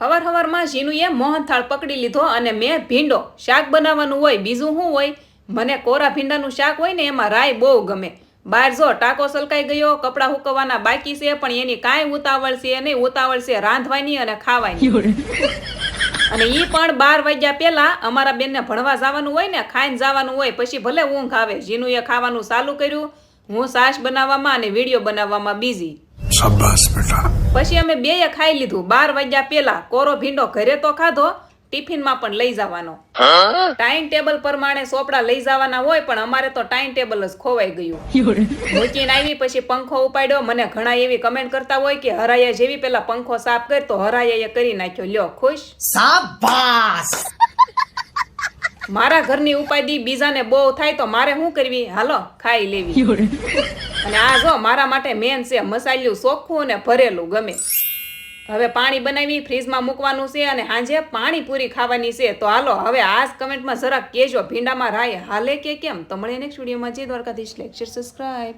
હવાર હવારમાં ઝીનુએ મોહનથાળ પકડી લીધો અને મેં ભીંડો શાક બનાવવાનું હોય બીજું શું હોય? મને કોરા ભીંડાનું શાક હોય ને એમાં રાય બહુ ગમે. બહાર જો ટાકો સલકાઈ ગયો કપડાં હુકવવાના બાકી છે પણ એની કાંઈ ઉતાવળ છે નહીં. ઉતાવળ છે રાંધવાની અને ખાવાની. અને એ પણ બાર વાગ્યા પહેલાં અમારા બેનને ભણવા જવાનું હોય ને ખાઈને જવાનું હોય પછી ભલે ઊંઘ આવે. જીનુએ ખાવાનું ચાલુ કર્યું. હું સાસ બનાવવામાં અને વીડિયો બનાવવામાં બિઝી શાબાશ બેટા. પછી અમે બે ખાઈ લીધું. બાર વાગ્યા પેલા કોરો ભીંડો ઘરે તો ખાધો ટિફિનમાં પણ લઈ જવાનો. ટાઈમ ટેબલ પ્રમાણે સોપડા લઈ જવાના હોય પણ અમારે તો ટાઈમ ટેબલ જ ખોવાઈ ગયું. મૂકીને આવી પછી પંખો ઉપાડ્યો. મને ઘણા એવી કમેન્ટ કરતા હોય કે હરાયા જેવી પેલા પંખો સાફ કર તો હરાયા કરી નાખ્યો. લ્યો ખુશ? શાબાશ! મારા ઘરની ઉપાધિ બીજાને બહુ થાય તો મારે શું કરવી? હાલો ખાઈ લેવી. અને આ જો મારા માટે મેન છે મસાલ્યું ચોખ્ખું અને ભરેલું ગમે. હવે પાણી બનાવી ફ્રીજમાં મૂકવાનું છે અને સાંજે પાણી પૂરી ખાવાની છે. તો હાલો હવે આ જ કમેન્ટમાં જરાક કહેજો ભીંડામાં રાય હાલે કે કેમ? તમને નેક્સ્ટ વિડીયોમાં જે દ્વારકાધીશ. Lecture subscribe